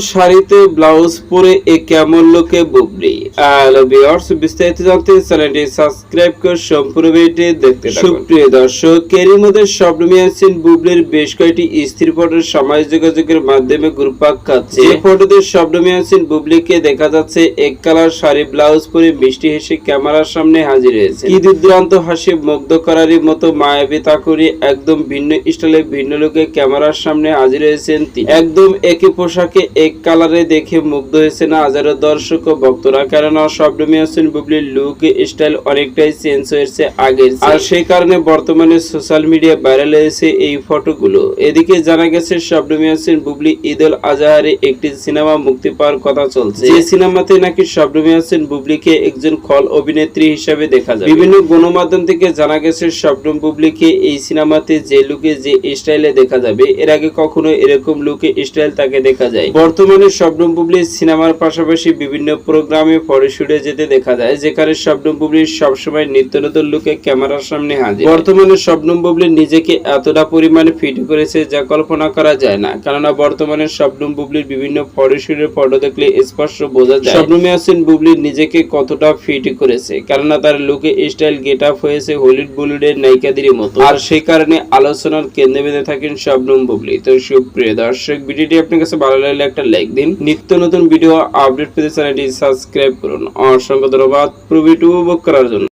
শাড়িতে ব্লাউজ পরে বুবলি? সাবস্ক্রাইব করে বেশ কয়েকটি যোগাযোগের মাধ্যমে বুবলিকে দেখা যাচ্ছে, এক কালার শাড়ি, ব্লাউজ পরে মিষ্টি হেসে ক্যামেরার সামনে হাজির হয়েছে। কি দুর্দান্ত হাসি মুগ্ধ করারই মতো মায়াবী তাকুরি একদম ভিন্ন স্টাইলে ভিন্ন লোকে ক্যামেরার সামনে হাজির হয়েছেন তিনি। একদম একই পোশাকে এক কালারে দেখে মুগ্ধ হয়েছেন হাজারো দর্শক ও ভক্তরা। কেননা শবনমী হোসেন বুবলির লুক স্টাইল অনেকটাই চেঞ্জ হয়েছে আগের আর সেই কারণে বর্তমানে সোশ্যাল মিডিয়া ভাইরাল হয়েছে এই ফটোগুলো এদিকে জানা গেছে শবনমী হোসেন বুবলি ঈদ উল আজহারে একটি সিনেমা মুক্তি পাওয়ার কথা চলছে। যে সিনেমাতে নাকি শবনমী হোসেন বুবলিকে একজন খল অভিনেত্রী হিসেবে দেখা যায় বিভিন্ন গণমাধ্যম থেকে জানা গেছে শবনম বুবলিকে এই সিনেমাতে যে লুকে যে স্টাইলে দেখা যাবে, এর আগে কখনো এরকম লুকে স্টাইল তাকে দেখা যায়। বর্তমানে শবনম বুবলি সিনেমার পাশাপাশি বিভিন্ন প্রোগ্রামে ফটোশুটে যেতে দেখা যায়, যেখানে শবনম বুবলি সবসময় নিত্য নতুন লুকে ক্যামেরার সামনে হাজির। বর্তমানে শবনম বুবলি নিজেকে এতটা পরিমাণে ফিট করেছে যা কল্পনা করা যায় না, কেননা বর্তমানে শবনম বুবলির বিভিন্ন ফটোশুটের ফটো দেখলে স্পষ্ট বোঝা যায় শবনম ইয়াসিন বুবলি নিজেকে কতটা ফিট করেছে, কেননা তার লুকে স্টাইল গেট আপ হয়েছে হলিউড বলিউডের নায়িকাদেরই মতো। আর সেই কারণে আলোচনার কেন্দ্রে বেঁধে থাকেন শবনম বুবলি। তো সুপ্রিয় দর্শক ভিডিওটি আপনার কাছে ভালো লাগলে একটা লাইক দিন। নিত্য নতুন ভিডিও আপডেট পেতে চ্যানেলটি সাবস্ক্রাইব করুন। অসংখ্য ধন্যবাদ। প্রভিট উপভোগ করার জন্য।